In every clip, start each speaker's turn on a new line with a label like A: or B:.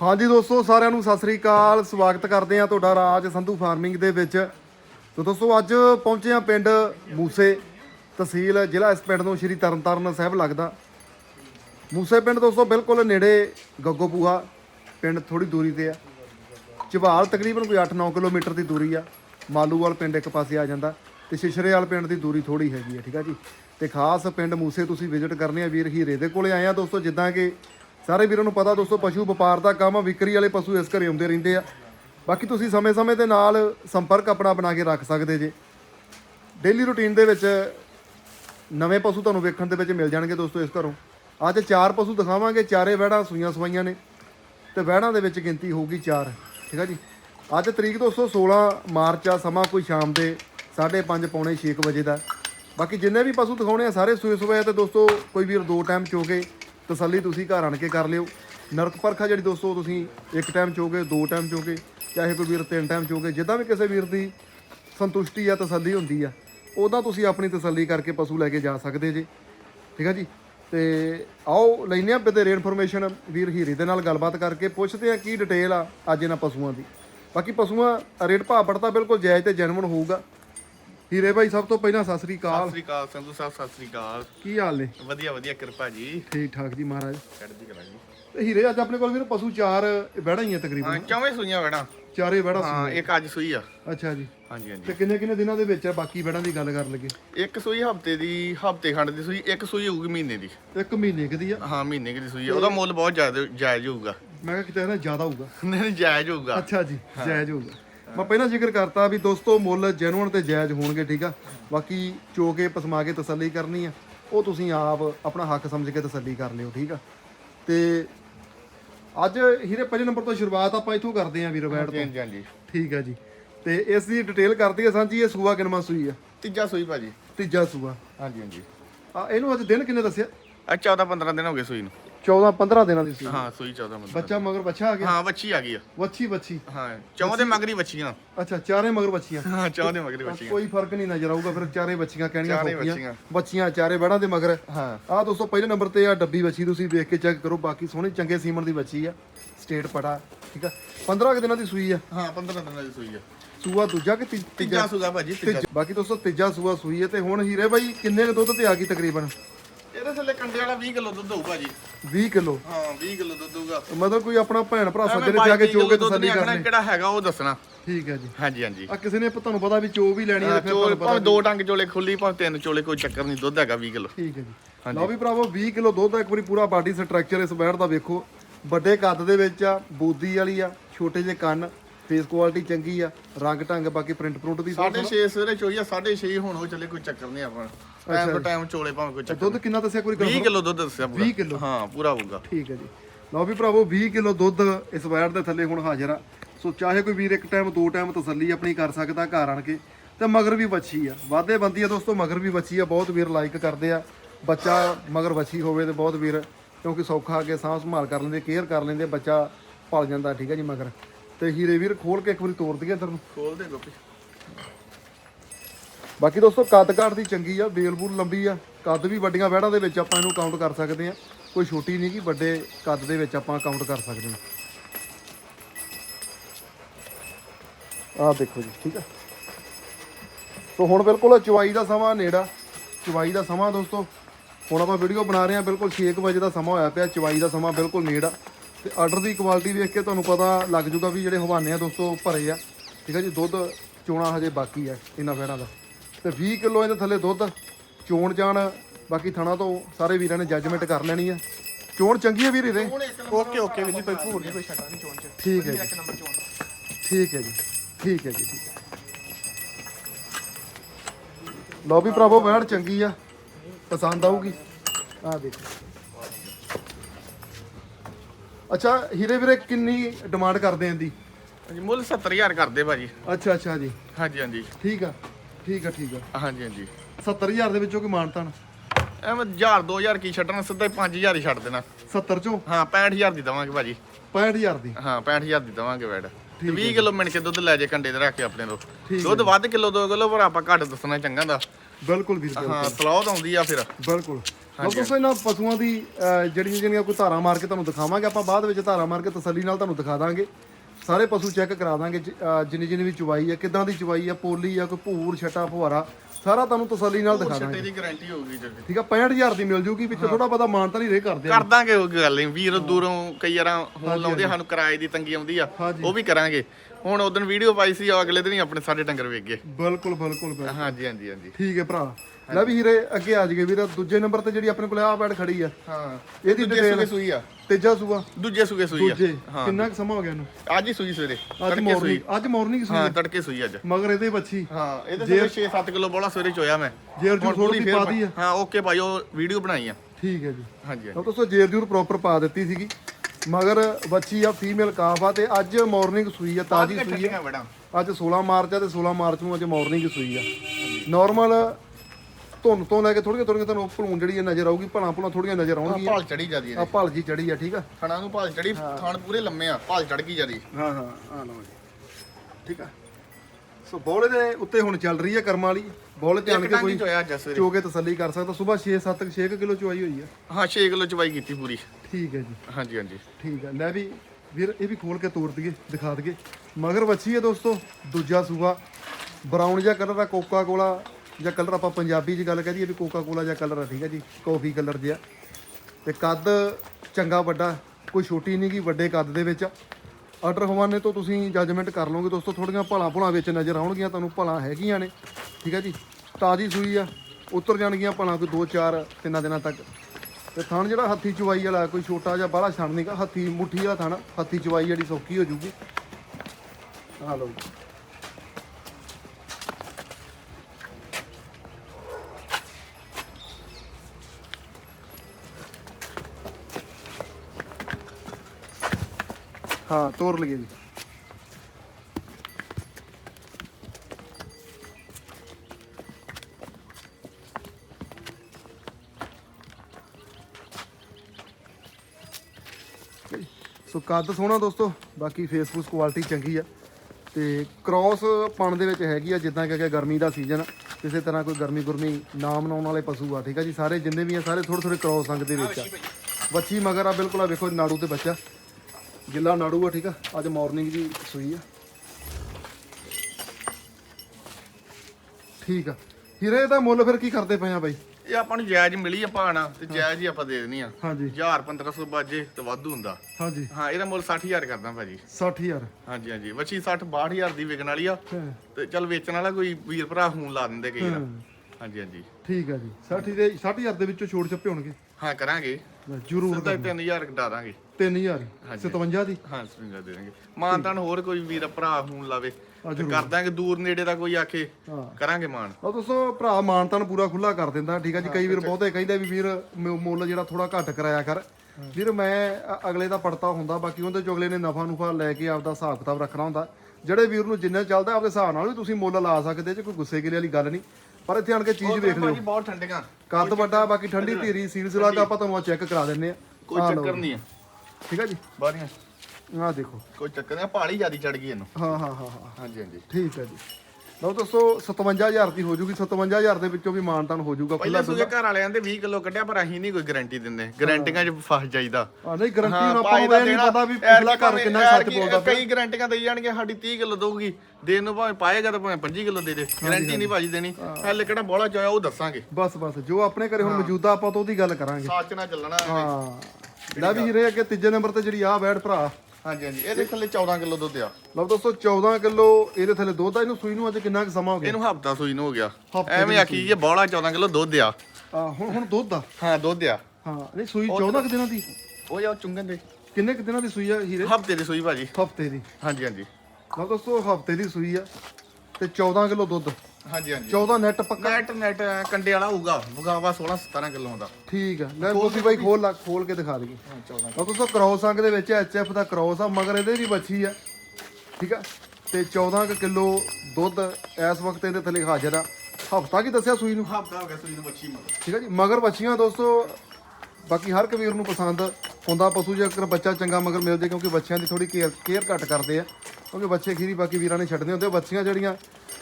A: ਹਾਂਜੀ ਦੋਸਤੋ, ਸਾਰਿਆਂ ਨੂੰ ਸਤਿ ਸ੍ਰੀ ਅਕਾਲ। ਸਵਾਗਤ ਕਰਦੇ ਆ ਤੁਹਾਡਾ ਰਾਜ ਸੰਧੂ ਫਾਰਮਿੰਗ ਦੇ ਵਿੱਚ। ਤੋ ਦੋਸਤੋ, ਅੱਜ ਪਹੁੰਚੇ ਆ ਪਿੰਡ ਮੂਸੇ ਤਹਿਸੀਲ, ਜ਼ਿਲ੍ਹਾ ਇਸ ਪਿੰਡ ਨੂੰ ਸ਼੍ਰੀ ਤਰਨਤਾਰਨ ਸਾਹਿਬ ਲੱਗਦਾ। ਮੂਸੇ ਪਿੰਡ ਦੋਸਤੋ, ਬਿਲਕੁਲ ਨੇੜੇ ਗੱਗੋਪੂਹਾ ਪਿੰਡ ਥੋੜੀ ਦੂਰੀ ਤੇ ਆ। ਝਬਾਲ ਤਕਰੀਬਨ ਕੋਈ 8-9 ਕਿਲੋਮੀਟਰ ਦੀ ਦੂਰੀ ਆ। ਮਾਲੂਵਾਲ ਪਿੰਡ ਇੱਕ ਪਾਸੇ ਆ ਜਾਂਦਾ ਤੇ ਸ਼ਿਸ਼ਰੇਵਾਲ ਪਿੰਡ ਦੀ ਦੂਰੀ ਥੋੜੀ ਹੈਗੀ ਆ, ਠੀਕ ਆ ਜੀ? ਤੇ ਖਾਸ ਪਿੰਡ ਮੂਸੇ ਤੁਸੀਂ ਵਿਜ਼ਿਟ ਕਰਨੇ ਆ ਵੀਰ, ਹੀਰੇ ਦੇ ਕੋਲੇ ਆਏ ਆ ਦੋਸਤੋ, ਜਿੱਦਾਂ ਕਿ ਸਾਰੇ ਵੀਰਾਂ ਨੂੰ ਪਤਾ ਦੋਸਤੋ, ਪਸ਼ੂ ਵਪਾਰ ਦਾ ਕੰਮ, ਵਿਕਰੀ ਵਾਲੇ ਪਸ਼ੂ ਇਸ ਘਰੇ ਆਉਂਦੇ ਰਹਿੰਦੇ ਆ। ਬਾਕੀ ਤੁਸੀਂ ਸਮੇਂ-ਸਮੇਂ ਦੇ ਨਾਲ ਸੰਪਰਕ ਆਪਣਾ ਬਣਾ ਕੇ ਰੱਖ ਸਕਦੇ ਜੇ। ਡੇਲੀ ਰੁਟੀਨ ਦੇ ਵਿੱਚ ਨਵੇਂ ਪਸ਼ੂ ਤੁਹਾਨੂੰ ਵੇਖਣ ਦੇ ਵਿੱਚ ਮਿਲ ਜਾਣਗੇ ਦੋਸਤੋ ਇਸ ਘਰੋਂ। ਅੱਜ ਚਾਰ ਪਸ਼ੂ ਦਿਖਾਵਾਂਗੇ, ਚਾਰੇ ਵਹਿੜਾਂ ਸੂਈਆਂ ਸਵਾਈਆਂ ਨੇ ਤੇ ਵਹਿੜਾਂ ਦੇ ਵਿੱਚ ਗਿਣਤੀ ਹੋਊਗੀ 4 ਠੀਕ ਆ ਜੀ? ਅੱਜ ਤਰੀਕ ਦੋਸਤੋ 16 ਮਾਰਚ ਆ, ਸਮਾਂ ਕੋਈ ਸ਼ਾਮ ਦੇ 5:30 ਪੌਣੇ 6 ਵਜੇ ਦਾ। ਬਾਕੀ ਜਿੰਨੇ ਵੀ ਪਸ਼ੂ ਦਿਖਾਉਣੇ ਆ, ਸਾਰੇ ਸੂਏ ਸੂਏ ਆ ਤੇ ਦੋਸਤੋ ਕੋਈ ਵੀਰ ਦੋ ਟਾਈਮ ਚੋਗੇ। ਤਸੱਲੀ ਤੁਸੀਂ ਘਰ ਆਣ ਕੇ ਕਰ ਲਿਓ। ਨਰਕ ਪਰਖਾ ਜਿਹੜੀ ਦੋਸਤੋ ਤੁਸੀਂ ਇੱਕ ਟਾਈਮ ਚੋਗੇ ਦੋ ਟਾਈਮ ਚੋਗੇ ਚਾਹੇ ਕੋਈ ਵੀਰ ਤਿੰਨ ਟਾਈਮ ਚੋਗੇ ਜਿੱਦਾਂ ਵੀ ਕਿਸੇ ਵੀਰ ਦੀ ਸੰਤੁਸ਼ਟੀ ਆ ਤਸੱਲੀ ਹੁੰਦੀ ਆ, ਉਹਦਾ ਤੁਸੀਂ ਆਪਣੀ ਤਸੱਲੀ ਕਰਕੇ ਪਸ਼ੂ ਲੈ ਕੇ ਜਾ ਸਕਦੇ ਜੇ। ਠੀਕ ਆ ਜੀ? ਤੇ ਆਓ ਲੈਨੇ ਆ ਬਤੇਰੇ ਇਨਫੋਰਮੇਸ਼ਨ ਵੀਰ ਹੀਰੇ ਦੇ ਨਾਲ ਗੱਲਬਾਤ ਕਰਕੇ ਪੁੱਛਦੇ ਆ ਕੀ ਡਿਟੇਲ ਆ ਅੱਜ ਇਹਨਾਂ ਪਸ਼ੂਆਂ ਦੀ। ਬਾਕੀ ਪਸ਼ੂਆਂ, ਰੇਟ ਭਾਅ ਪੜਤਾ ਬਿਲਕੁਲ ਜਾਇਜ਼ ਤੇ ਜੈਨੂਇਨ ਹੋਊਗਾ। ਹੀਰੇ ਭਾਈ ਸਭ ਤੋਂ ਪਹਿਲਾਂ ਸਤਿ ਸ੍ਰੀ
B: ਸਤਿ
A: ਅਕਾਲ
B: ਸ੍ਰੀ ਅਕਾਲ ਸੰਧੂ ਸਾਹਿਬ ਸਤਿ ਸ੍ਰੀ ਅਕਾਲ।
A: ਕੀ ਹਾਲ ਨੇ?
B: ਵਧੀਆ ਵਧੀਆ ਕਿਰਪਾ ਜੀ।
A: ਠੀਕ ਠਾਕ ਜੀ ਮਹਾਰਾਜ।
B: ਚੜ੍ਹਦੀ ਕਲਾ ਜੀ।
A: ਤੇ ਹੀਰੇ ਅੱਜ ਆਪਣੇ ਕੋਲ ਵੀਰ ਪਸ਼ੂ ਚਾਰ ਬਹਿੜਾ ਹੀ ਆ
B: ਹਾਂ
A: ਤਕਰੀਬਨ
B: ਚੌਵੇਂ ਸੂਈਆਂ ਵੜਾ
A: ਚਾਰੇ ਬਹਿੜਾ
B: ਹਾਂ
A: ਸੀ
B: ਇੱਕ ਅੱਜ ਸੂਈ ਆ।
A: ਅੱਛਾ ਜੀ।
B: ਹਾਂਜੀ ਹਾਂਜੀ।
A: ਤੇ ਕਿੰਨੇ ਕਿੰਨੇ ਦਿਨਾਂ ਦੇ ਵਿੱਚ ਆ ਬਾਕੀ ਬਹਿੜਾਂ ਦੀ ਗੱਲ ਕਰਨ ਲੱਗੇ?
B: ਇੱਕ ਸੂਈ ਹਫ਼ਤੇ ਦੀ ਹਫ਼ਤੇ ਖੰਡ ਦੀ ਸੂਈ ਇੱਕ ਸੂਈ ਹੋਊਗੀ ਮਹੀਨੇ ਦੀ।
A: ਇੱਕ ਮਹੀਨੇ ਕੁ ਦੀ ਆ?
B: ਹਾਂ ਮਹੀਨੇ ਦੀ ਸੂਈ ਆ। ਉਹਦਾ ਮੁੱਲ ਬਹੁਤ ਜ਼ਿਆਦਾ ਜਾਇਜ਼ ਹੋਊਗਾ।
A: ਮੈਂ ਕਿਹਾ ਕਿਤੇ ਨਾ ਜ਼ਿਆਦਾ ਹੋਊਗਾ।
B: ਨਹੀਂ ਨਹੀਂ, ਜਾਇਜ਼ ਹੋਊਗਾ।
A: ਅੱਛਾ ਜੀ ਜਾਇਜ਼ ਹੋਊਗਾ। ਮੈਂ ਪਹਿਲਾਂ ਜ਼ਿਕਰ ਕਰਤਾ ਵੀ ਦੋਸਤੋ ਮੁੱਲ ਜੈਨੂਅਨ ਤੇ ਜਾਇਜ਼ ਹੋਣਗੇ ਠੀਕ ਆ? ਬਾਕੀ ਚੋ ਕੇ ਪਸਮਾ ਕੇ ਤਸੱਲੀ ਕਰਨੀ ਆ। ਉਹ ਤੁਸੀਂ ਆਪ ਆਪਣਾ ਹੱਕ ਸਮਝ ਕੇ ਤਸੱਲੀ ਕਰ ਲਿਓ ਠੀਕ ਆ? ਤੇ ਅੱਜ ਹੀਰੇ ਪਹਿਲੇ ਨੰਬਰ ਤੋਂ ਸ਼ੁਰੂਆਤ ਆਪਾਂ ਇੱਥੋਂ ਕਰਦੇ ਆਂ ਵੀਰ ਬੈਠ ਤੋਂ।
B: ਹਾਂਜੀ ਹਾਂਜੀ।
A: ਠੀਕ ਆ ਜੀ। ਤੇ ਇਸ ਦੀ ਡਿਟੇਲ ਕਰਦੀ ਆ ਸਾਂਝੀ ਇਹ ਸੂਆ ਕਿਨਮਾ ਸੂਈ ਆ?
B: ਤੀਜਾ ਸੂਈ ਭਾਜੀ।
A: ਤੀਜਾ ਸੂਆ।
B: ਹਾਂਜੀ ਹਾਂਜੀ।
A: ਆ ਇਹਨੂੰ ਅੱਜ ਦਿਨ ਕਿੰਨੇ ਦੱਸਿਆ?
B: ਆ 14 15 ਦਿਨ ਹੋ ਗਏ ਸੂਈ ਨੂੰ।
A: 14 15 ਦਿਨਾਂ ਦੀ ਸੂਈ
B: ਹਾਂ ਸੂਈ 14 15
A: ਬੱਚਾ ਮਗਰ ਬੱਚਾ ਆ ਗਿਆ?
B: ਹਾਂ ਬੱਚੀ ਆ ਗਈ ਆ।
A: ਵੱਛੀ ਵੱਛੀ।
B: ਹਾਂ ਚੌਂ ਦੇ ਮਗਰੀ ਬੱਚੀਆਂ
A: ਅੱਛਾ ਚਾਰੇ ਮਗਰ ਬੱਚੀਆਂ
B: ਹਾਂ ਚੌਂ ਦੇ ਮਗਰੀ ਬੱਚੀਆਂ
A: ਕੋਈ ਫ਼ਰਕ ਨਹੀਂ ਨਜ਼ਰ ਆਊਗਾ ਫਿਰ ਚਾਰੇ ਬੱਚੀਆਂ ਕਹਿਣੀਆਂ ਸੌਖੀਆਂ।
B: ਬੱਚੀਆਂ।
A: ਚਾਰੇ ਬੜਾਂ ਦੇ ਮਗਰ।
B: ਹਾਂ।
A: ਆਹ ਦੋਸਤੋ ਪਹਿਲੇ ਨੰਬਰ ਤੇ ਆ ਡੱਬੀ ਬੱਚੀ ਤੁਸੀਂ ਵੇਖ ਕੇ ਚੈੱਕ ਕਰੋ ਬਾਕੀ ਸੋਹਣੀ ਚੰਗੇ ਸੀਮਨ ਦੀ ਬੱਚੀ ਆ। ਸਟੇਟ ਪੜਾ ਠੀਕ ਆ? 15 ਕੁ ਦਿਨਾਂ ਦੀ ਸੂਈ ਆ।
B: ਹਾਂ 15 ਦਿਨਾਂ ਦੀ ਸੂਈ ਆ।
A: ਸੂਆ ਦੂਜਾ ਕਿ
B: ਤੀਜਾ? ਸੂਗਾ ਭਾਜੀ
A: ਬਾਕੀ ਦੋਸਤੋ ਤੀਜਾ ਸੂਆ ਸੂਈ ਹੈ ਤੇ ਹੁਣ ਹੀਰੇ ਬਾਈ ਕਿੰਨੇ ਕੁ ਦੁੱਧ ਤੇ ਆ ਗਈ ਤਕਰੀਬਨ?
B: ਇਹਦੇ ਥੱਲੇ ਕੰਡੇ ਵਾਲਾ 20 ਕਿਲੋ ਦੁੱਧ ਹੋਊ ਭਾਜੀ
A: 20 ਕਿਲੋ?
B: ਹਾਂ 20 ਕਿਲੋ ਦੁੱਧ ਹੋਊਗਾ।
A: ਮਤਲਬ ਕੋਈ ਆਪਣਾ ਭੈਣ ਭਰਾ ਸੱਜਣੇ ਜਾ ਕੇ ਚੋ ਕੇ ਤਸੱਲੀ ਕਰਨੀ।
B: ਕਿਹੜਾ ਹੈਗਾ ਉਹ ਦੱਸਣਾ।
A: ਠੀਕ ਹੈ ਜੀ।
B: ਹਾਂਜੀ ਹਾਂਜੀ।
A: ਆ ਕਿਸੇ ਨੇ ਤੁਹਾਨੂੰ ਪਤਾ ਵੀ ਚੋ ਵੀ ਲੈਣੀ ਹੈ ਫਿਰ ਤੁਹਾਨੂੰ
B: ਭਾਵੇਂ ਦੋ ਟੰਗ ਚੋਲੇ ਖੁੱਲੀ ਭਾਵੇਂ ਤਿੰਨ ਚੋਲੇ ਕੋਈ ਚੱਕਰ ਨਹੀਂ ਦੁੱਧ ਹੈਗਾ 20 ਕਿਲੋ।
A: ਠੀਕ ਹੈ ਜੀ। ਲਓ ਵੀ ਭਰਾਵੋ 20 ਕਿਲੋ ਦੁੱਧ ਦਾ ਇੱਕ ਵਾਰੀ ਪੂਰਾ ਬਾਡੀ ਸਟਰਕਚਰ ਇਸ ਬੈੜ ਦਾ ਵੇਖੋ। ਵੱਡੇ ਕੱਦ ਦੇ ਵਿੱਚ ਆ ਬੋਦੀ ਵਾਲੀ ਆ ਛੋਟੇ ਜਿਹੇ ਕੰਨ ਫੇਸ ਕੁਆਲਿਟੀ ਚੰਗੀ ਆ ਰੰਗ ਢੰਗ ਬਾਕੀ ਪ੍ਰਿੰਟ ਪ੍ਰਿੰਟ ਦੀ
B: 6.5 ਸਵੇਰੇ ਚੋਈ ਆ 6.5 ਹੁਣ ਉਹ ਚੱਲੇ ਕੋਈ ਚੱਕਰ ਨਹੀਂ ਆਪਾਂ। ਟਾਈਮ ਟੂ ਟਾਈਮ ਚੋਲੇ ਭਾਵੇਂ ਕੋਈ ਚੱਕਰ
A: ਦੁੱਧ ਕਿੰਨਾ ਦੱਸਿਆ ਕੋਈ
B: 20 ਕਿਲੋ ਦੁੱਧ ਦੱਸਿਆ ਪੂਰਾ।
A: 20 ਕਿਲੋ।
B: ਹਾਂ ਪੂਰਾ ਹੋਊਗਾ।
A: ਠੀਕ ਹੈ ਜੀ। ਲਓ ਵੀ ਭਰਾਵੋ 20 ਕਿਲੋ ਦੁੱਧ ਇਸ ਬੈੜ ਦੇ ਥੱਲੇ ਹੁਣ ਹਾਜ਼ਰ ਆ। ਸੋ ਚਾਹੇ ਕੋਈ ਵੀਰ ਇੱਕ ਟਾਈਮ ਦੋ ਟਾਈਮ ਤਸੱਲੀ ਆਪਣੀ ਕਰ ਸਕਦਾ ਘਰ ਆਣ ਕੇ ਤੇ ਮਗਰ ਵੀ ਬੱਚੀ ਆ। ਵਾਧੇ ਬੰਦੀ ਆ ਦੋਸਤੋ ਮਗਰ ਵੀ ਬੱਚੀ ਆ। ਬਹੁਤ ਵੀਰ ਲਾਈਕ ਕਰਦੇ ਆ। ਬੱਚਾ ਮਗਰ ਬੱਚੀ ਹੋਵੇ ਤੇ ਬਹੁਤ ਵੀਰ ਕਿਉਂਕਿ ਸੌਖਾ ਅੱਗੇ ਸਾਂਭ ਸੰਭਾਲ ਕਰ ਲੈਂਦੇ ਕੇਅਰ ਕਰ ਲੈਂਦੇ ਬੱਚਾ ਪਲ ਜਾਂਦਾ। ਠੀਕ ਹੈ ਜੀ ਮਗਰ। ਤੇ ਹੀਰੇ ਵੀਰ ਖੋਲ ਕੇ ਇੱਕ ਵਾਰੀ ਤੋੜ ਦਈਏ ਇੱਧਰ ਨੂੰ।
B: ਖੋਲ ਦੇ ਗੋਪੀ।
A: ਬਾਕੀ ਦੋਸਤੋ, ਕੱਦ ਘਾਟ ਦੀ ਚੰਗੀ ਆ ਬੇਲ ਬੂਲ ਲੰਬੀ ਆ। ਕੱਦ ਵੀ ਵੱਡੀਆਂ ਵਹਿੜਾਂ ਦੇ ਵਿੱਚ ਆਪਾਂ ਇਹਨੂੰ ਕਾਊਂਟ ਕਰ ਸਕਦੇ ਆ। ਕੋਈ ਛੋਟੀ ਨਹੀਂ ਕਿ ਵੱਡੇ ਕੱਦ ਦੇ ਵਿੱਚ ਆਪਾਂ ਕਾਊਂਟ ਕਰ ਸਕਦੇ ਆ। ਆਹ ਦੇਖੋ ਜੀ, ਠੀਕ ਆ। ਸੋ ਹੁਣ ਬਿਲਕੁਲ ਚਵਾਈ ਦਾ ਸਮਾਂ ਨੇੜਾ ਚਵਾਈ ਦਾ ਸਮਾਂ ਦੋਸਤੋ। ਹੁਣ ਆਪਾਂ ਵੀਡੀਓ ਬਣਾ ਰਹੇ ਆ, ਬਿਲਕੁਲ 6 ਵਜੇ ਦਾ ਸਮਾਂ ਹੋਇਆ ਪਿਆ ਚਵਾਈ ਦਾ ਸਮਾਂ ਬਿਲਕੁਲ ਨੇੜਾ। ਤੇ ਆਰਡਰ ਦੀ ਕੁਆਲਿਟੀ ਵੇਖ ਕੇ ਤੁਹਾਨੂੰ ਪਤਾ ਲੱਗ ਜੂਗਾ ਵੀ ਜਿਹੜੇ ਹਵਾਨੇ ਆ ਦੋਸਤੋ ਭਰੇ ਆ। ਠੀਕ ਆ ਜੀ, ਦੁੱਧ ਚੋਣਾ ਹਜੇ ਬਾਕੀ ਆ, ਇਹਨਾਂ ਵੈੜਾਂ ਦਾ। ਤੇ 20 ਕਿਲੋ ਇਹਦੇ ਥੱਲੇ ਦੁੱਧ ਚੋਣ ਜਾਣ ਬਾਕੀ ਥਣਾ ਤੋਂ ਸਾਰੇ ਵੀਰਾਂ ਨੇ ਜੱਜਮੈਂਟ ਕਰ ਲੈਣੀ ਆ। ਚੋਣ ਚੰਗੀ ਆ ਵੀਰ ਇਹਦੇ।
C: ਓਕੇ ਓਕੇ ਵੀਰ ਜੀ ਕੋਈ ਭੂਰ ਨਹੀਂ ਕੋਈ ਛੱਡਾ ਨਹੀਂ ਚੋਣ ਚ।
A: ਠੀਕ ਹੈ ਜੀ।
C: ਇੱਕ ਨੰਬਰ ਚੋਣ।
A: ਠੀਕ ਹੈ ਜੀ ਠੀਕ ਹੈ ਜੀ ਠੀਕ ਹੈ। ਲਓ ਵੀ ਭਰਾਵੋ ਵੈੜ ਚੰਗੀ ਆ। ਪਸੰਦ ਆਊਗੀ। ਆ ਦੇਖੋ। ਅੱਛਾ ਹੀਰੇ ਵੀਰੇ ਕਿੰਨੀ ਡਿਮਾਂਡ ਕਰਦੇ ਆਂ ਦੀ
B: ਹਾਂਜੀ ਮੁੱਲ 70000 ਕਰਦੇ ਭਾਜੀ।
A: ਅੱਛਾ ਅੱਛਾ ਜੀ।
B: ਹਾਂਜੀ ਹਾਂਜੀ।
A: ਠੀਕ ਆ। ਠੀਕ ਆ ਠੀਕ ਆ।
B: ਹਾਂਜੀ ਹਾਂਜੀ।
A: 70000 ਦੇ ਵਿੱਚੋਂ ਕੀ ਮਾਨਤਾਨ?
B: ਐਵੇਂ 1000 2000 ਕੀ ਛੱਡਣਾ ਸਿੱਧਾ ਹੀ 5000 ਹੀ ਛੱਡ ਦੇਣਾ।
A: 70 ਚੋਂ?
B: ਹਾਂ 65000 ਦੀ ਦਵਾਂਗੇ ਭਾਜੀ।
A: 65000 ਦੀ?
B: ਹਾਂ 65000 ਦੀ ਦਵਾਂਗੇ ਤੇ 20 ਕਿਲੋ ਮਿਣ ਕੇ ਦੁੱਧ ਲੈ ਜੇ ਕੰਡੇ ਤੇ ਰੱਖ ਕੇ ਆਪਣੇ
A: ਠੀਕ
B: ਦੁੱਧ ਵੱਧ ਕਿਲੋ 2 ਕਿਲੋ ਪਰ ਆਪਾਂ ਘੱਟ ਦੱਸਣਾ ਚੰਗਾ ਦਾ।
A: ਬਿਲਕੁਲ ਵੀਰ
B: ਹਾਂ ਸਲਾਹ ਆਉਂਦੀ ਆ ਫਿਰ।
A: ਬਿਲਕੁਲ। ਦੋਸਤੋ ਇਹਨਾਂ ਪਸ਼ੂਆਂ ਦੀ ਜਿਹੜੀਆਂ ਜਿਹੜੀਆਂ ਕੋਈ ਧਾਰਾਂ ਮਾਰ ਕੇ ਤੁਹਾਨੂੰ ਦਿਖਾਵਾਂਗੇ ਆਪਾਂ ਬਾਅਦ ਵਿੱਚ ਧਾਰਾਂ ਮਾਰ ਕੇ ਤਸੱਲੀ ਨਾਲ ਤੁਹਾਨੂੰ ਦਿਖਾ ਦਾਂਗੇ। ਸਾਰੇ ਪਸ਼ੂ ਚੈੱਕ ਕਰਾ ਦਾਂਗੇ ਜਿੰਨੀ ਜਿੰਨੀ ਵੀ ਚੁਵਾਈ ਹੈ ਕਿਦਾਂ ਦੀ ਚੁਵਾਈ ਹੈ ਪੋਲੀ ਆ ਕੋਈ ਭੂਰ ਛਟਾ ਫੁਹਾਰਾ ਸਾਰਾ ਤੁਹਾਨੂੰ ਤਸੱਲੀ ਨਾਲ ਦਿਖਾ ਦਾਂਗੇ।
B: ਛੱਟੇ ਦੀ ਗਾਰੰਟੀ ਹੋਊਗੀ ਜੀ।
A: ਠੀਕ ਆ 65000 ਦੀ ਮਿਲ ਜੂਗੀ ਵਿੱਚ ਥੋੜਾ ਬਹੁਤਾ ਮਾਨਤਾ ਨਹੀਂ ਰੇ ਕਰਦੇ ਆ।
B: ਕਰ ਦਾਂਗੇ ਉਹ ਗੱਲ ਨਹੀਂ ਵੀਰ ਦੂਰੋਂ ਕਈ ਵਾਰਾਂ ਹੁਣ ਲਾਉਂਦੇ ਸਾਨੂੰ ਕਿਰਾਏ ਦੀ ਤੰਗੀ ਆਉਂਦੀ ਆ। ਉਹ ਵੀ ਕਰਾਂਗੇ। ਹੁਣ ਉਦੋਂ ਵੀਡੀਓ ਪਾਈ ਸੀ ਅਗਲੇ ਦਿਨ ਹੀ ਆਪਣੇ ਸਾਡੇ ਡੰਗਰ ਵੇਚ ਗਏ।
A: ਬਿਲਕੁਲ ਬਿਲਕੁਲ।
B: ਹਾਂਜੀ ਹਾਂਜੀ ਹਾਂਜੀ।
A: ਠੀਕ ਹੈ ਭਰਾ। ਲੈ ਵੀ ਹੀਰੇ ਅੱਗੇ ਆ ਜਗੇ ਵੀਰ ਦੂਜੇ ਨੰਬਰ ਤੇ ਜਿਹੜੀ ਆਪਣੇ ਕੋਲ ਆ ਬੈਡ ਖੜੀ ਆ।
B: ਹਾਂ
A: ਇਹਦੀ
B: ਦੂਜੇ
A: ਡਿਟੇਲ
B: ਸੂਏ ਸੂਈ ਆ।
A: ਤੇਜਾ ਸੂਆ।
B: ਦੂਜੇ ਸੂਏ ਸੂਈ ਆ।
A: ਦੂਜੇ।
B: ਹਾਂ।
A: ਕਿੰਨਾ ਕੁ ਸਮਾਂ ਹੋ ਗਿਆ ਇਹਨੂੰ?
B: ਅੱਜ ਹੀ ਸੂਈ ਸਵੇਰੇ
A: ਅੱਜ ਮਾਰਨਿੰਗ ਅੱਜ ਮਾਰਨਿੰਗ ਸੂਈ
B: ਹਾਂ ਤੜਕੇ ਸੂਈ ਅੱਜ।
A: ਮਗਰ ਇਹਦੇ ਬੱਚੀ।
B: ਹਾਂ ਇਹਦੇ ਸਵੇਰੇ 6-7 ਕਿਲੋ ਬੋਲਾ ਸਵੇਰੇ ਚੋਇਆ ਮੈਂ।
A: ਜੇਰ ਜੂ
B: ਹੁਣ
A: ਥੋੜੀ
B: ਪੂਰੀ
A: ਜਿਹੀ
B: ਫੇਰ
A: ਪਾ ਦੀ ਆ
B: ਹਾਂ ਓਕੇ ਭਾਈ ਉਹ ਵੀਡੀਓ ਬਣਾਈ ਆ।
A: ਠੀਕ ਹੈ ਜੀ।
B: ਹਾਂਜੀ
A: ਲਓ ਦੋਸਤੋ ਜੇਰ ਜੂਰ ਪ੍ਰੋਪਰ ਪਾ ਦਿੱਤੀ ਸੀਗੀ। ਮਗਰ ਬੱਚੀ ਆ ਫੀਮੇਲ ਕਾਫ ਆ ਤੇ ਅੱਜ ਮਾਰਨਿੰਗ ਸੂਈ ਆ ਤਾਜੀ ਸੂਈ ਆ। ਅੱਜ 16 ਮਾਰਚ ਆ ਤੇ 16 ਮਾਰਚ ਨੂੰ ਅੱਜ ਮਾਰਨਿੰਗ ਸੂਈ ਆ। ਨਾਰਮਲ ਧੁੰਨ ਤੋਂ ਲੈ ਕੇ ਥੋੜੀਆਂ ਥੋੜੀਆਂ ਤੁਹਾਨੂੰ ਭਲੂਣ ਜਿਹੜੀ ਆ ਨਜ਼ਰ ਆਊਗੀ ਭਣਾ ਭਣਾ ਥੋੜੀਆਂ ਨਜ਼ਰ ਆਉਣਗੀਆਂ।
B: ਭਾਲ ਚੜੀ ਜਾਂਦੀ
A: ਆ
B: ਹੈ
A: ਭਲ ਜੀ ਚੜੀ ਆ ਠੀਕ ਆ?
B: ਥਣਾ ਨੂੰ ਭਾਲ ਚੜੀ ਥਣ ਪੂਰੇ ਲੰਮੇ ਆ ਭਾਲ ਚੜ ਗਈ ਜਾਂਦੀ।
A: ਹਾਂ ਹਾਂ ਆ ਲਓ ਜੀ। ਠੀਕ ਆ? ਸੋ ਬੋਲੇ ਦੇ ਉੱਤੇ ਹੁਣ ਚੱਲ ਰਹੀ ਹੈ ਕਰਮਾਂ ਵਾਲੀ। ਬੋਲੇ ਤੇ ਆਣ
B: ਇੱਕ
A: ਕੇ
B: ਟਾਂਗੀ
A: ਕੋਈ
B: ਚੋਇਆ ਅੱਜ ਸਵੇਰੇ।
A: ਚੋ ਕੇ ਤਸੱਲੀ ਕਰ ਸਕਦਾ। ਸਵੇਰ 6 7 6 ਕਿਲੋ ਚੁਆਈ ਹੋਈ ਆ।
B: ਹਾਂ 6 ਕਿਲੋ ਚਵਾਈ ਕੀਤੀ ਪੂਰੀ।
A: ਠੀਕ ਹੈ ਜੀ।
B: ਹਾਂਜੀ ਹਾਂਜੀ।
A: ਠੀਕ ਹੈ ਲੈ ਵੀ ਵੀਰ ਇਹ ਵੀ ਖੋਲ ਕੇ ਤੋੜ ਦਈਏ ਦਿਖਾ ਦਈਏ। ਮਗਰ ਵੱਛੀ ਹੈ ਦੋਸਤੋ ਦੂਜਾ ਸੂਆ। ਬਰਾਊਨ ਜਿਹਾ ਕਲਰ ਆ ਕੋਕਾ ਕੋਲਾ। ਜਾਂ ਕਲਰ ਆਪਾਂ ਪੰਜਾਬੀ 'ਚ ਗੱਲ ਕਹਿ ਕਰੀਏ ਵੀ ਕੋਕਾ ਕੋਲਾ ਜਿਹਾ ਕਲਰ ਆ, ਠੀਕ ਹੈ ਜੀ ਕਾਫੀ ਕਲਰ ਜਿਹਾ। ਤੇ ਕੱਦ ਚੰਗਾ ਵੱਡਾ, ਕੋਈ ਛੋਟੀ ਨਹੀਂ ਗੀ, ਵੱਡੇ ਕੱਦ ਦੇ ਵਿੱਚ। ਆਰਡਰ ਹਵਾਨੇ ਤੋਂ ਤੁਸੀਂ ਜੱਜਮੈਂਟ ਕਰ ਲਓਗੇ ਦੋਸਤੋ ਥੋੜੀਆਂ ਭਲਾ ਭੁਲਾ ਵਿੱਚ ਨਜ਼ਰ ਆਉਣਗੀਆਂ, ਤੁਹਾਨੂੰ ਭਲਾ ਹੈਗੀਆਂ ਨੇ, ਠੀਕ ਹੈ ਜੀ। ਤਾਜ਼ੀ ਸੂਈ ਆ, ਉਤਰ ਜਾਣਗੀਆਂ ਭਲਾ ਕੋਈ 2 4 ਤਿੰਨਾਂ ਦਿਨਾਂ ਤੱਕ। ਤੇ ਥਣ ਜਿਹੜਾ ਹੱਥੀ ਚਵਾਈ ਵਾਲਾ, ਕੋਈ ਛੋਟਾ ਜਿਹਾ ਬਾਹਲਾ ਛਣ ਨਹੀਂਗਾ ਹੱਥੀ ਮੁੱਠੀ ਵਾਲਾ ਥਣ, ਹੱਥੀ ਚਵਾਈ ਜਿਹੜੀ ਸੌਖੀ ਹੋ ਜੂਗੀ। ਆ ਲਓ ਹਾਂ, ਤੋਰ ਲਈਏ ਜੀ। ਸੋ ਕੱਦ ਸੋਹਣਾ ਦੋਸਤੋ, ਬਾਕੀ ਫੇਸਬੁੱਕ ਕੁਆਲਿਟੀ ਚੰਗੀ ਆ। ਤੇ ਕ੍ਰਾਸ ਪਣ ਦੇ ਵਿੱਚ ਹੈਗੀ ਆ, ਜਿੱਦਾਂ ਕਿ ਗਰਮੀ ਦਾ ਸੀਜ਼ਨ ਕਿਸੇ ਤਰ੍ਹਾਂ ਕੋਈ ਗਰਮੀ ਗੁਰਮੀ ਨਾ ਮਨਾਉਣ ਵਾਲੇ ਪਸ਼ੂ ਆ, ਠੀਕ ਆ ਜੀ? ਸਾਰੇ ਜਿੰਨੇ ਵੀ ਆ, ਸਾਰੇ ਥੋੜੇ ਥੋੜੇ ਕ੍ਰਾਸ ਅੰਗ ਦੇ ਵਿੱਚ ਆ। ਬੱਚੀ ਮਗਰ ਆ, ਬਿਲਕੁਲ ਆ, ਵੇਖੋ ਨਾੜੂ ਤੇ ਬੱਚਾ ਗਿੱਲਾ ਨਾੜੂ ਆ ਠੀਕ ਆ? ਅੱਜ ਮਾਰਨਿੰਗ ਦੀ ਸੂਈ ਆ। ਠੀਕ ਆ। ਹੀਰੇ ਦਾ ਮੁੱਲ ਫਿਰ ਕੀ ਕਰਦੇ ਪਏ ਆ ਬਾਈ?
B: ਇਹ ਆਪਾਂ ਨੂੰ ਜਾਇਜ਼ ਮਿਲੀ ਆ ਭਾਣਾ ਤੇ ਜਾਇਜ਼ ਹੀ ਆਪਾਂ ਦੇ ਦੇਣੀ ਆ।
A: ਹਾਂਜੀ।
B: 1000 1500 ਬਾਜੇ ਤੇ ਵਾਧੂ ਹੁੰਦਾ।
A: ਹਾਂਜੀ।
B: ਹਾਂ ਇਹਦਾ ਮੁੱਲ 60000 ਕਰਦਾ ਭਾਜੀ।
A: 60000
B: ਹਾਂਜੀ ਹਾਂਜੀ। ਵੱਛੀ 60 62000 ਦੀ ਵਿਕਣ ਵਾਲੀ ਆ। ਤੇ ਚੱਲ ਵੇਚਣ ਵਾਲਾ ਕੋਈ ਵੀਰ ਭਰਾ ਫੋਨ ਲਾ ਦਿੰਦੇ ਕਈ ਵਾਰ। ਹਾਂਜੀ ਹਾਂਜੀ।
A: ਠੀਕ ਆ ਜੀ। 60 ਦੇ 60000 ਦੇ ਵਿੱਚੋਂ ਛੋੜ ਛੱਪੇ ਹੋਣਗੇ।
B: ਹਾਂ ਕਰਾਂਗੇ।
A: ਜਰੂਰ
B: ਸਿੱਧਾ 3000 ਘਟਾ ਦਾਂਗੇ।
A: 3000 57 ਦੀ।
B: ਹਾਂ ਸਪਿੰਗਾ ਦੇ ਦਾਂਗੇ ਮਾਨਤਾਨ ਹੋਰ ਕੋਈ ਵੀਰ ਭਰਾ ਫੋਨ ਲਾਵੇ ਤੇ ਕਰ ਦਾਂਗੇ ਦੂਰ ਨੇੜੇ ਦਾ ਕੋਈ ਆਖੇ ਕਰਾਂਗੇ ਮਾਨ।
A: ਉਹ ਦੋਸਤੋ ਭਰਾ ਮਾਨਤਨ ਪੂਰਾ ਖੁੱਲਾ ਕਰ ਦਿੰਦਾ ਠੀਕ ਆ ਜੀ। ਕਈ ਵੀਰ ਬਹੁਤੇ ਕਹਿੰਦੇ ਵੀ ਵੀਰ ਮੁੱਲ ਜਿਹੜਾ ਥੋੜਾ ਘੱਟ ਕਰਾਇਆ ਕਰ। ਵੀਰ ਮੈਂ ਅਗਲੇ ਦਾ ਪੜਤਾ ਹੁੰਦਾ ਬਾਕੀ ਉਹਦੇ ਚ ਅਗਲੇ ਨੇ ਨਫਾ ਨੁਫਾ ਲੈ ਕੇ ਆਪਦਾ ਹਿਸਾਬ ਕਿਤਾਬ ਰੱਖਣਾ ਹੁੰਦਾ। ਜਿਹੜੇ ਵੀਰ ਨੂੰ ਜਿੰਨਾ ਚੱਲਦਾ ਆਪਦੇ ਹਿਸਾਬ ਨਾਲ ਵੀ ਤੁਸੀਂ ਮੁੱਲ ਲਾ ਸਕਦੇ ਜੇ ਕੋਈ ਗੁੱਸੇ ਗਿਲੇ ਵਾਲੀ ਗੱਲ ਨਹੀਂ। ਪਰ ਇੱਥੇ ਆਣ ਕੇ ਚੀਜ਼ ਵੇਖ ਲਿਓ।
B: ਭਾਜੀ ਬਹੁਤ ਠੰਡੀਆਂ
A: ਕੱਦ ਵੱਡਾ ਬਾਕੀ ਠੰਡੀ ਧੀਰੀ ਸੀਲ ਸਿਲਾ ਦਾ ਆਪਾਂ ਤੁਹਾਨੂੰ ਚੈੱਕ ਕਰਾ ਦਿੰਨੇ ਆ
B: ਕੋਈ ਚੱਕਰ ਨਹੀਂ ਆ।
A: ਠੀਕ ਆ ਜੀ?
B: ਬਾਰੀਆਂ।
A: ਆਹ ਦੇਖੋ।
B: ਕੋਈ ਚੱਕਰ ਨਹੀਂ ਪਹਾੜੀ ਜਿਆਦੀ ਚੜ ਗਈ ਇਹਨੂੰ।
A: ਹਾਂ ਹਾਂ ਹਾਂ ਹਾਂ।
B: ਹਾਂਜੀ ਹਾਂਜੀ।
A: ਠੀਕ ਹੈ ਜੀ। ਲਓ ਦੋਸਤੋ 57000 ਦੀ ਹੋ ਜੂਗੀ। 57000 ਦੇ ਵਿੱਚੋਂ ਵੀ ਮਾਨਤਾਨ ਹੋ ਜੂਗਾ।
B: ਪਹਿਲਾਂ ਸੂਏ ਘਰ ਵਾਲਿਆਂ ਦੇ 20 ਕਿਲੋ ਕੱਢਿਆ ਪਰ ਅਸੀਂ ਨਹੀਂ ਕੋਈ ਗਾਰੰਟੀ ਦਿੰਦੇ। ਗਾਰੰਟੀਆਂ 'ਚ ਫਸ ਜਾਈਦਾ।
A: ਆ ਨਹੀਂ ਗਰੰਟੀ
B: ਹਾਂ,
A: ਹੁਣ ਆਪਾਂ ਨੂੰ
B: ਦਾ
A: ਇਹ ਨਹੀਂ ਪਤਾ ਵੀ ਪਿਛਲਾ ਘਰ ਕਿੰਨਾ ਸੱਚ ਬੋਲਦਾ
B: ਕਈ ਗਾਰੰਟੀਆਂ ਦੇਈ ਜਾਣਗੇ ਸਾਡੀ 30 ਕਿਲੋ ਦਊਗੀ। ਦੇਣ ਨੂੰ ਭਾਵੇਂ ਪਾਏਗਾ ਤਾਂ ਭਾਵੇਂ 25 ਕਿਲੋ ਦੇ ਦੇ। ਗਾਰੰਟੀ ਨਹੀਂ ਭਾਜੀ ਦੇਣੀ। ਹੱਲ ਕਿਹੜਾ ਬੋਲਾ ਚੋਇਆ ਉਹ ਦੱਸਾਂਗੇ।
A: ਬਸ ਬਸ। ਜੋ ਆਪਣੇ ਘਰੇ ਹੁਣ ਮੌਜੂਦਾ ਆਪਾਂ ਤਾਂ ਉਹਦੀ ਗੱਲ ਕਰਾਂਗੇ।
B: ਸੱਚ ਨਾਲ ਚੱਲਣਾ
A: ਹਾਂ। ਲੈ ਵੀ ਰੇ ਅੱਗੇ ਤੀਜੇ ਨੰਬਰ ਤੇ ਜਿਹੜੀ ਆ ਬੈੜ ਭਰਾ।
B: ਹਾਂਜੀ ਹਾਂਜੀ। ਇਹਦੇ ਥੱਲੇ 14 ਕਿਲੋ ਦੁੱਧ ਆ।
A: ਲਓ ਦੋਸਤੋ 14 ਕਿਲੋ ਇਹਦੇ ਥੱਲੇ ਦੁੱਧ ਆ। ਇਹਨੂੰ ਸੂਈ ਨੂੰ ਅੱਜ ਕਿੰਨਾ ਕੁ ਸਮਾਂ ਹੋ ਗਿਆ?
B: ਇਹਨੂੰ ਹਫਤਾ ਸੂਈ ਨੂੰ ਹੋ ਗਿਆ।
A: ਹਫ਼ਤੇ
B: ਐਵੇਂ ਆਖੀ ਜੇ ਬੋਲਾ 14 ਕਿਲੋ ਦੁੱਧ ਆ।
A: ਆ ਹੁਣ ਹੁਣ ਦੁੱਧ ਆ?
B: ਹਾਂ ਦੁੱਧ ਆ।
A: ਹਾਂ ਨਹੀਂ ਸੂਈ 14 ਕੁ ਦਿਨਾਂ ਦੀ।
B: ਉਹ ਜਾ ਚੁੰਗਨ ਦੇ।
A: ਕਿੰਨੇ ਕੁ ਦਿਨਾਂ ਦੀ ਸੂਈ ਆ ਹੀਰੇ?
B: ਹਫ਼ਤੇ ਦੀ ਸੂਈ ਭਾਜੀ।
A: ਹਫ਼ਤੇ ਦੀ।
B: ਹਾਂਜੀ ਹਾਂਜੀ।
A: ਲਓ ਦੋਸਤੋ ਹਫ਼ਤੇ ਦੀ ਸੂਈ ਆ। ਤੇ 14 ਕਿਲੋ ਦੁੱਧ।
B: ਹਾਂਜੀ ਹਾਂਜੀ।
A: 14 ਨੈਟ ਪੱਕਾ?
B: ਨੈਟ ਨੈਟ ਕੰਡੇ ਵਾਲਾ ਹੋਊਗਾ। ਬੁਗਾਵਾ 16 17 ਕਿਲੋ ਦਾ।
A: ਠੀਕ ਆ। ਲੈ ਗੋਪੀ ਬਾਈ ਖੋਲ ਲਾ ਖੋਲ ਕੇ ਦਿਖਾ ਦਈਏ।
B: ਹਾਂ 14
A: ਲਓ ਦੋਸਤੋ ਕ੍ਰੋਸ ਅੰਗ ਦੇ ਵਿੱਚ ਐਚਐਫ ਦਾ ਕ੍ਰੋਸ ਆ ਮਗਰ ਇਹਦੇ ਵੀ ਬੱਚੀ ਆ। ਠੀਕ ਆ? ਤੇ 14 ਕੁ ਕਿਲੋ ਦੁੱਧ ਇਸ ਵਕਤ ਇਹਦੇ ਥੱਲੇ ਹਾਜ਼ਰ ਆ। ਹਫਤਾ ਕੀ ਦੱਸਿਆ ਸੂਈ ਨੂੰ?
B: ਹਫਤਾ ਹੋ ਗਿਆ ਸੂਈ ਨੂੰ ਬੱਚੀ ਮਗਰ।
A: ਠੀਕ ਆ ਜੀ? ਮਗਰ ਬੱਚੀਆਂ ਦੋਸਤੋ ਬਾਕੀ ਹਰ ਕਬੀਰ ਨੂੰ ਪਸੰਦ। ਹੁੰਦਾ ਪਸ਼ੂ ਜੇ ਅਗਰ ਬੱਚਾ ਚੰਗਾ ਮਗਰ ਮਿਲ ਜੇ ਕਿਉਂਕਿ ਬੱਚਿਆਂ ਦੀ ਥੋੜੀ ਕੇਅਰ ਕੇਅਰ ਘੱਟ ਕਰਦੇ ਆ, ਕਿਉਂਕਿ ਬੱਚੇ ਖੀਰੀ ਬਾਕੀ ਵੀਰਾਂ ਨੇ ਛੱਡਦੇ ਹੁੰਦੇ ਬੱਚੀਆਂ ਜਿਹੜੀਆਂ,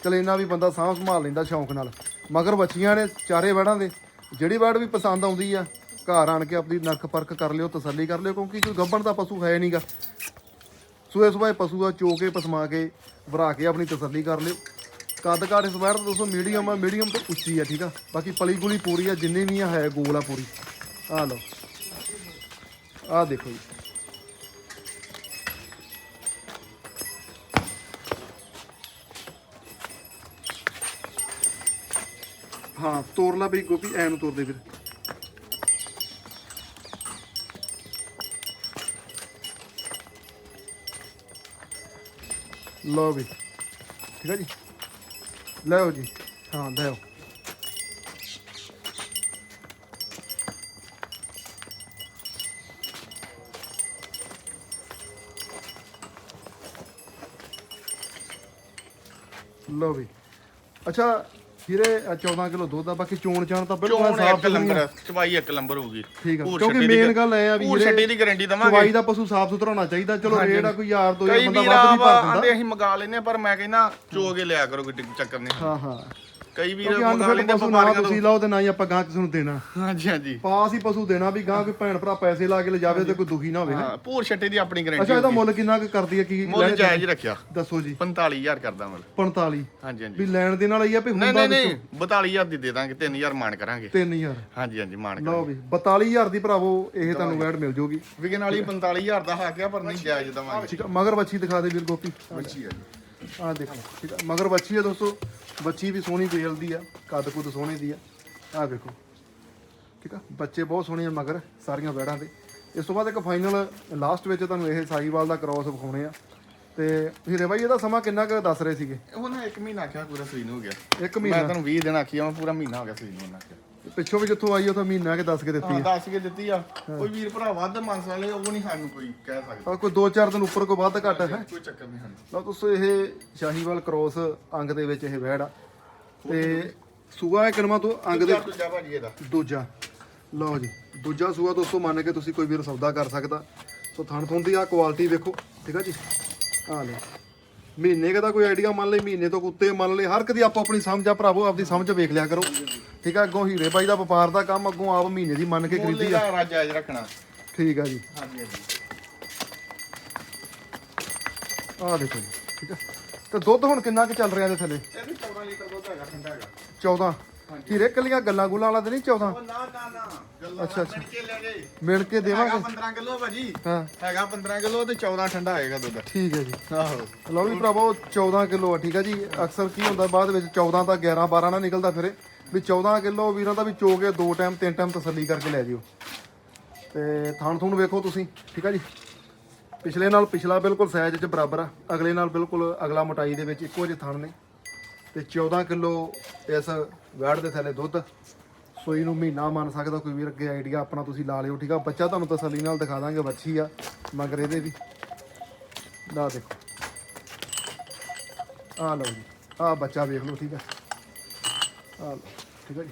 A: ਚਲ ਇੰਨਾ ਵੀ ਬੰਦਾ ਸਾਂਭ ਸੰਭਾਲ ਲੈਂਦਾ ਸ਼ੌਂਕ ਨਾਲ। ਮਗਰ ਬੱਚੀਆਂ ਨੇ ਚਾਰੇ ਵੜਾਂ ਦੇ, ਜਿਹੜੀ ਵੈੜ ਵੀ ਪਸੰਦ ਆਉਂਦੀ ਆ, ਘਰ ਆਣ ਕੇ ਆਪਣੀ ਨਰਕ ਪਰਖ ਕਰ ਲਿਓ, ਤਸੱਲੀ ਕਰ ਲਿਓ, ਕਿਉਂਕਿ ਕੋਈ ਗੱਬਣ ਦਾ ਪਸ਼ੂ ਹੈ ਨਹੀਂਗਾ। ਸੂਏ ਸੁਬਾਏ ਪਸ਼ੂ ਆ, ਚੋ ਕੇ, ਪਸਮਾ ਕੇ, ਵਰਾ ਕੇ ਆਪਣੀ ਤਸੱਲੀ ਕਰ ਲਿਓ। ਕੱਦ ਕਾਠ ਇਸ ਵਾਰ ਦੋਸਤੋ ਮੀਡੀਅਮ ਆ, ਮੀਡੀਅਮ ਤੋਂ ਉੱਚੀ ਆ, ਠੀਕ ਆ? ਬਾਕੀ ਪਲੀ ਗੁਲੀ ਪੂਰੀ ਆ, ਜਿੰਨੀ ਵੀ ਆ, ਹੈ ਗੋਲ ਆ ਪੂਰੀ। ਆ ਲਓ। ਆਹ ਦੇਖੋ ਜੀ। ਹਾਂ ਤੋੜ ਲਾ ਬਈ ਗੋਪੀ, ਐ ਨੂੰ ਤੋੜ ਦੇ ਫਿਰ। ਲਓ ਵੀ ਠੀਕ ਹੈ ਜੀ? ਲਓ ਜੀ। ਹਾਂ ਦਿਓ ਲਓ ਵੀ। ਅੱਛਾ ਆਹ 14 ਕਿਲੋ ਦੁੱਧ ਆ ਬਾਕੀ ਚੋਣ ਚਾਣ ਤਾਂ ਬਿਲਕੁਲ
B: ਚੋਣ
A: ਸਾਫ਼
B: ਇੱਕ ਲੰਬਰ ਚਵਾਈ ਇੱਕ ਲੰਬਰ ਹੋਊਗੀ।
A: ਠੀਕ ਆ ਕਿਉਂਕਿ ਮੇਨ ਗੱਲ ਇਹ ਆ ਵੀ ਹੀਰੇ
B: ਛੱਡੇ ਦੀ ਗਾਰੰਟੀ ਦਵਾਂਗੇ।
A: ਚਵਾਈ ਦਾ ਪਸ਼ੂ ਸਾਫ਼ ਸੁਥਰਾ ਹੋਣਾ ਚਾਹੀਦਾ। ਚਲੋ ਰੇਟ ਆ ਕੋਈ ਯਾਰ ਦੋ
B: ਕਈ
A: ਬੰਦਾ
B: ਵੀਰ
A: ਵੱਧ ਵੀ ਭਰ ਦਿੰਦਾ।
B: ਅਸੀਂ ਮੰਗਾ ਲੈਨੇ ਪਰ ਮੈਂ ਕਹਿੰਦਾ ਚੋ ਕੇ ਲਿਆ ਕਰੋ ਕੋਈ ਚੱਕਰ ਨਹੀਂ।
A: ਹਾਂ ਹਾਂ।
B: ਕਈ ਵੀਰ
A: ਕਿਉਂਕਿ ਅਨਫਿਟ ਪਸ਼ੂ ਨਾ ਤੁਸੀਂ ਲਾਓ ਤੇ ਨਾ ਹੀ ਆਪਾਂ ਗਾਂ ਕਿਸੇ ਨੂੰ ਦੇਣਾ।
B: ਹਾਂਜੀ ਹਾਂਜੀ।
A: ਪਾਸ ਹੀ ਪਸ਼ੂ ਦੇਣਾ ਵੀ ਗਾਂ ਕੋਈ ਭੈਣ ਭਰਾ ਪੈਸੇ ਲਾ ਕੇ ਲਿਜਾਵੇ ਤੇ ਕੋਈ ਦੁਖੀ ਨਾ ਹੋਵੇ
B: ਹਾਂ ਭੂਰ ਛੱਡੇ ਦੀ ਆਪਣੀ ਗਾਰੰਟੀ
A: ਅੱਛਾ ਇਹਦਾ ਮੁੱਲ ਕਿੰਨਾ ਕੁ ਕਰਦੀ ਹੈ? ਕੀ
B: ਮੁੱਲ ਜਾਇਜ਼ ਰੱਖਿਆ।
A: ਦੱਸੋ ਜੀ।
B: 45000 ਕਰਦਾ ਮੁੱਲ।
A: 45
B: ਹਾਂਜੀ ਹਾਂਜੀ।
A: ਵੀ ਲੈਣ ਦੇ ਨਾਲ ਹੀ ਆ ਵੀ ਹੁੰਦਾ
B: ਨਹੀਂ ਨਹੀਂ 42000 ਦੀ ਦੇ ਦਾਂਗੇ 3000 ਮਾਨ ਕਰਾਂਗੇ।
A: 3000
B: ਹਾਂਜੀ ਹਾਂਜੀ ਮਾਨ
A: ਲਓ ਵੀ 42000 ਦੀ ਭਰਾਵੋ ਇਹ ਤੁਹਾਨੂੰ ਵੈਟ ਮਿਲ ਜੂਗੀ।
B: ਵਿਗਨ ਵਾਲੀ 45000 ਦਾ ਹਾਕਿਆ ਪਰ ਨਹੀਂ ਜਾਇਜ਼ ਦਵਾਂਗੇ।
A: ਠੀਕ ਆ ਮਗਰ ਬੱਚੀ ਦਿਖਾ ਦੇ ਵੀਰ ਗੋਪੀ।
B: ਬੱਚੀ ਹੈ
A: ਆਹ ਦੇਖੋ ਠੀਕ ਆ। ਮਗਰ ਬੱਚੀ ਹੈ ਦੋਸਤੋ ਬੱਚੀ ਵੀ ਸੋਹਣੀ ਵੇਲ ਦੀ ਆ ਕੱਦ ਕੁੱਦ ਸੋਹਣੇ ਦੀ ਆ। ਆਹ ਦੇਖੋ ਠੀਕ ਆ। ਬੱਚੇ ਬਹੁਤ ਸੋਹਣੇ ਆ ਮਗਰ ਸਾਰੀਆਂ ਵੈੜਾਂ ਦੇ ਇਸ ਤੋਂ ਬਾਅਦ ਇੱਕ ਫਾਈਨਲ ਲਾਸਟ ਵਿੱਚ ਤੁਹਾਨੂੰ ਇਹ ਸਾਈਵਾਲ ਦਾ ਕ੍ਰਾਸ ਵਿਖਾਉਣੇ ਆ। ਤੇ ਹੀਰੇ ਬਾਈ ਇਹਦਾ ਸਮਾਂ ਕਿੰਨਾ ਕੁ ਦੱਸ ਰਹੇ ਸੀਗੇ?
B: ਉਹ ਨਾ 1 ਮਹੀਨਾ ਆਖਿਆ ਪੂਰਾ ਸੂਈ ਨੂੰ ਹੋ ਗਿਆ।
A: ਇੱਕ
B: ਮੈਂ
A: ਮਹੀਨਾ
B: ਤੁਹਾਨੂੰ 20 ਦਿਨ ਆਖਿਆ ਮੈਂ ਪੂਰਾ ਮਹੀਨਾ ਹੋ ਗਿਆ ਸੂਈ ਨੂੰ ਆਖਿਆ।
A: ਪਿੱਛੋਂ ਵੀ ਜਿੱਥੋਂ ਆਈ ਉਹ ਤਾਂ ਮਹੀਨਾ ਕੇ ਦੱਸ ਕੇ ਦਿੱਤੀ
B: ਹਾਂ
A: ਆ
B: ਦੱਸ ਕੇ ਦਿੱਤੀ ਆ। ਕੋਈ ਵੀਰ ਭਰਾ ਵੱਧ ਮੰਗ ਵਾਲੇ ਉਹ ਨਹੀਂ ਸਾਨੂੰ ਕੋਈ ਕਹਿ ਸਕਦਾ।
A: ਕੋਈ 2-4 ਦਿਨ ਉੱਪਰ ਕੋਈ ਵੱਧ ਘੱਟ ਹੈ?
B: ਕੋਈ ਚੱਕਰ ਨਹੀਂ ਸਾਨੂੰ।
A: ਲਓ ਦੋਸਤੋ ਇਹ ਸ਼ਾਹੀਵਾਲ ਕ੍ਰਾਸ ਅੰਗ ਦੇ ਵਿੱਚ ਇਹ ਵੈੜ ਆ। ਤੇ ਸੂਆ ਇਹ ਕਿਨਮਾ ਤੋਂ? ਅੰਗ ਦੇ
B: ਦੂਜਾ ਦੂਜਾ ਭਾਜੀ ਇਹਦਾ।
A: ਦੂਜਾ। ਲਓ ਜੀ ਦੂਜਾ ਸੂਆ ਦੋਸਤੋ ਮੰਨ ਕੇ ਤੁਸੀਂ ਕੋਈ ਵੀਰ ਸੌਦਾ ਕਰ ਸਕਦਾ। ਸੋ ਥਣ ਥੁਣ ਦੀ ਆ ਕੁਆਲਿਟੀ ਵੇਖੋ ਠੀਕ ਆ ਜੀ? ਆ ਲਓ। ਮਹੀਨੇ ਕੁ ਦਾ ਕੋਈ ਆਈਡੀਆ ਮੰਨ ਲਈ ਮਹੀਨੇ ਤੋਂ ਉੱਤੇ ਮੰਨ ਲਈ ਹਰ ਇੱਕ ਦੀ ਆਪੋ ਆਪਣੀ ਸਮਝ ਆ ਭਰਾਵੋ ਆਪਦੀ ਸਮਝ ਵੇਖ ਲਿਆ ਕਰੋ। ਠੀਕ ਆ ਅੱਗੋਂ ਹੀਰੇ ਬਾਈ ਦਾ ਵਪਾਰ ਦਾ ਕੰਮ ਅੱਗੋਂ ਆਪ ਮਹੀਨੇ ਦੀ ਮੰਨ ਕੇ
B: ਮੁੱਲ
A: ਖਰੀਦੀ ਆ।
B: ਇਹਦਾ ਰਾਜ ਜਾਇਜ਼ ਰੱਖਣਾ।
A: ਠੀਕ ਆ ਜੀ।
B: ਹਾਂਜੀ ਹਾਂਜੀ।
A: ਆ ਦੇਖੋ ਜੀ ਠੀਕ ਆ। ਤੇ ਦੁੱਧ ਹੁਣ ਕਿੰਨਾ ਕੁ ਚੱਲ ਰਿਹਾ ਇਹਦੇ ਥੱਲੇ?
B: ਇਹ ਵੀ 14 ਲੀਟਰ ਦੁੱਧ ਹੈਗਾ ਠੰਡਾ ਹੈਗਾ।
A: 14 ਹੀਰੇ ਕੱਲੀਆਂ ਗੱਲਾਂ ਗੁੱਲਾਂ ਵਾਲਾ ਤੇ ਨਹੀਂ 14
B: ਉਹ ਨਾ ਨਾ ਨਾ। ਗੱਲਾਂ
A: ਅੱਛਾ, ਅੱਛਾ।
B: ਮਿਣ ਕੇ ਲੈ ਗਏ।
A: ਮਿਲ ਕੇ
B: ਹੈਗਾ
A: ਦੇਵਾਂਗੇ
B: 15 ਕਿਲੋ ਭਾਜੀ।
A: ਹਾਂ।
B: ਹੈਗਾ 15 ਕਿਲੋ ਤੇ 14 ਠੰਡਾ ਆਏਗਾ ਦੁੱਧ।
A: ਠੀਕ ਹੈ ਜੀ।
B: ਆਹੋ।
A: ਲਓ ਵੀ ਭਰਾਵੋ 14 ਕਿਲੋ ਆ ਠੀਕ ਹੈ ਜੀ। ਅਕਸਰ ਕੀ ਹੁੰਦਾ ਬਾਅਦ ਵਿੱਚ 14 ਤਾਂ 11 12 ਨਾ ਨਿਕਲਦਾ ਫਿਰੇ। ਵੀ 14 ਕਿਲੋ ਵੀਰਾਂ ਦਾ ਵੀ ਚੋ ਕੇ ਦੋ ਟਾਈਮ, ਤਿੰਨ ਟਾਈਮ ਤਸੱਲੀ ਕਰਕੇ ਲੈ ਜਿਓ। ਤੇ ਥਣ ਥੂਣ ਵੇਖੋ ਤੁਸੀਂ, ਠੀਕ ਆ ਜੀ? ਪਿਛਲੇ ਨਾਲ ਪਿਛਲਾ ਬਿਲਕੁਲ ਸਾਈਜ਼ 'ਚ ਬਰਾਬਰ ਆ। ਅਗਲੇ ਨਾਲ ਬਿਲਕੁਲ ਅਗਲਾ ਮੋਟਾਈ ਦੇ ਵਿੱਚ ਇੱਕੋ ਜਿਹੇ ਥਣ ਨੇ। ਤੇ 14 ਕਿਲੋ ਇਸ ਵੈੜ ਦੇ ਥੱਲੇ ਦੁੱਧ। ਸੋਈ ਨੂੰ ਮਹੀਨਾ ਮੰਨ ਸਕਦਾ ਕੋਈ ਵੀਰ ਅੱਗੇ ਆਈਡੀਆ ਆਪਣਾ ਤੁਸੀਂ ਲਾ ਲਿਓ, ਠੀਕ ਆ? ਬੱਚਾ ਤੁਹਾਨੂੰ ਤਸੱਲੀ ਨਾਲ ਦਿਖਾ ਦਾਂਗੇ, ਵੱਛੀ ਆ, ਮਗਰ ਇਹਦੇ ਵੀ। ਲਾ ਦੇਖੋ। ਆ ਲਓ ਜੀ। ਆ ਬੱਚਾ ਵੇਖ ਲਓ, ਠੀਕ ਆ? ਆ ਲਓ। ਠੀਕ ਆ ਜੀ।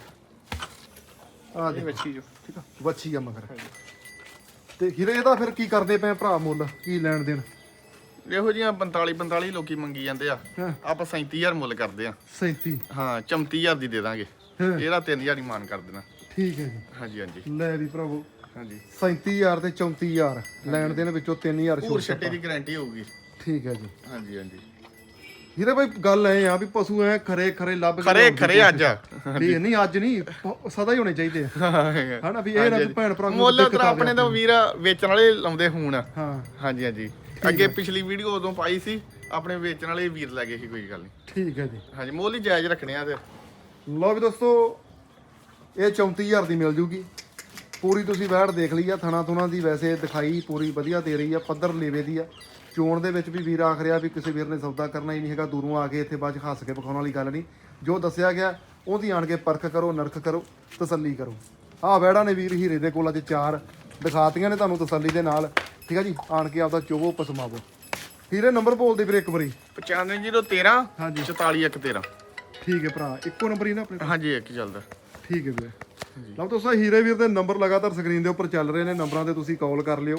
A: ਆ
C: ਇਹ
A: ਦੇਖੋ।
C: ਬੱਚੀ ਜੋ
A: ਠੀਕ ਆ। ਵੱਛੀ ਆ ਮਗਰ। ਤੇ ਹੀਰੇ ਇਹਦਾ ਫਿਰ ਕੀ ਕਰਦੇ ਪਏ ਭਰਾ ਮੁੱਲ? ਕੀ ਲੈਣ ਦੇਣ?
B: ਇਹੋ ਜਿਹੀਆਂ 45 45 ਲੋਕੀ ਮੰਗੀ ਜਾਂਦੇ ਆ।
A: ਹਾਂ।
B: ਆਪਾਂ 37000 ਮੁੱਲ ਕਰਦੇ ਆ।
A: 37
B: ਹਾਂ 34000 ਦੀ ਦੇ ਦਾਂਗੇ।
A: ਹਾਂ।
B: ਇਹਦਾ 3000 ਹੀ ਮਾਨ ਕਰ ਦੇਣਾ।
A: ਠੀਕ ਹੈ ਜੀ।
B: ਹਾਂਜੀ ਹਾਂਜੀ।
A: ਲੈ ਵੀ ਭਰਾਵੋ।
B: ਹਾਂਜੀ।
A: 37000 ਤੇ 34000 ਲੈਣ ਦੇਣ ਵਿੱਚੋਂ 3000
B: ਪੂਰ
A: ਛੋਟ
B: ਛੱਟੇ ਦੀ ਗਾਰੰਟੀ ਹੋਊਗੀ।
A: ਠੀਕ ਹੈ ਜੀ।
B: ਹਾਂਜੀ ਹਾਂਜੀ।
A: ਹੀਰੇ ਭਾਈ ਗੱਲ ਐ ਆ ਵੀ ਪਸ਼ੂ ਐ ਖਰੇ ਖਰੇ ਲੱਭ ਕੇ
B: ਖਰੇ ਖਰੇ ਅੱਜ।
A: ਵੀ ਨਹੀਂ ਅੱਜ ਨਹੀਂ ਪ- ਸਦਾ ਹੀ ਹੋਣੇ ਚਾਹੀਦੇ ਆ। ਹਨਾ ਵੀ ਇਹ ਨਾ ਵੀ ਭੈਣ ਭਰਾ ਨੂੰ
B: ਮੁੱਲ
A: ਦਿੱਕਤ ਆਵੇ
B: ਆਪਣੇ ਤੋਂ ਵੀਰ ਵੇਚਣ ਵਾਲੇ ਲਾਉਂਦੇ ਹੁਣ।
A: ਹਾਂ।
B: ਹਾਂਜੀ ਹਾਂਜੀ। ਅੱਗੇ ਪਿਛਲੀ ਵੀਡੀਓ ਉਦੋਂ ਪਾਈ ਸੀ ਆਪਣੇ ਵੇਚਣ ਵਾਲੇ ਵੀਰ ਲੈ ਗਏ ਸੀ ਕੋਈ ਗੱਲ ਨਹੀਂ।
A: ਠੀਕ ਹੈ ਜੀ।
B: ਹਾਂਜੀ ਮੁੱਲ ਹੀ ਜਾਇਜ਼ ਰੱਖਣੇ ਆ ਤੇ।
A: ਲਓ ਵੀ ਦੋਸਤੋ ਇਹ 34000 ਦੀ ਮਿਲ ਜੂਗੀ। ਪੂਰੀ ਤੁਸੀਂ ਵੈੜ ਦੇਖ ਲਈ ਆ ਥਣਾ ਥੁਣਾ ਦੀ ਵੈਸੇ ਦਿਖਾਈ ਪੂਰੀ ਵਧੀਆ ਦੇ ਰਹੀ ਆ ਪੱਧਰ ਲੇਵੇ ਦੀ ਆ। ਚੋਣ ਦੇ ਵਿੱਚ ਵੀ ਵੀਰ ਆਖ ਰਿਹਾ ਵੀ ਕਿਸੇ ਵੀਰ ਨੇ ਸੌਦਾ ਕਰਨਾ ਹੀ ਨਹੀਂ ਹੈਗਾ ਦੂਰੋਂ ਆ ਕੇ ਇੱਥੇ ਬਾਅਦ 'ਚ ਹੱਸ ਕੇ ਵਿਖਾਉਣ ਵਾਲੀ ਗੱਲ ਨਹੀਂ। ਜੋ ਦੱਸਿਆ ਗਿਆ ਉਹਦੀ ਆਣ ਕੇ ਪਰਖ ਕਰੋ ਨਰਖ ਕਰੋ ਤਸੱਲੀ ਕਰੋ। ਆਹ ਵੈੜਾਂ ਨੇ ਵੀਰ ਹੀਰੇ ਦੇ ਕੋਲ ਅੱਜ ਚਾਰ ਦਿਖਾਤੀਆਂ ਨੇ ਤੁਹਾਨੂੰ ਤਸੱਲੀ ਦੇ ਨਾਲ। ਠੀਕ ਆ ਜੀ? ਆਣ ਕੇ ਆਪਦਾ ਚੋਵੋ ਪਸਮਾਵੋ। ਹੀਰੇ ਨੰਬਰ ਬੋਲਦੇ ਵੀਰ ਇੱਕ ਵਾਰੀ।
B: 95013
A: ਹਾਂਜੀ।
B: 44113
A: ਠੀਕ ਹੈ ਭਰਾ ਇੱਕੋ ਨੰਬਰ ਹੀ ਨਾ ਆਪਣੇ
B: ਹਾਂਜੀ ਇੱਕ ਹੀ ਚੱਲਦਾ।
A: ਠੀਕ ਹੈ ਵੀਰੇ। ਲਓ ਦੋਸਤੋ ਹੀਰੇ ਵੀਰ ਦੇ ਨੰਬਰ ਲਗਾਤਾਰ ਸਕਰੀਨ ਦੇ ਉੱਪਰ ਚੱਲ ਰਹੇ ਨੇ ਨੰਬਰਾਂ ਤੇ ਤੁਸੀਂ ਕਾਲ ਕਰ ਲਿਓ।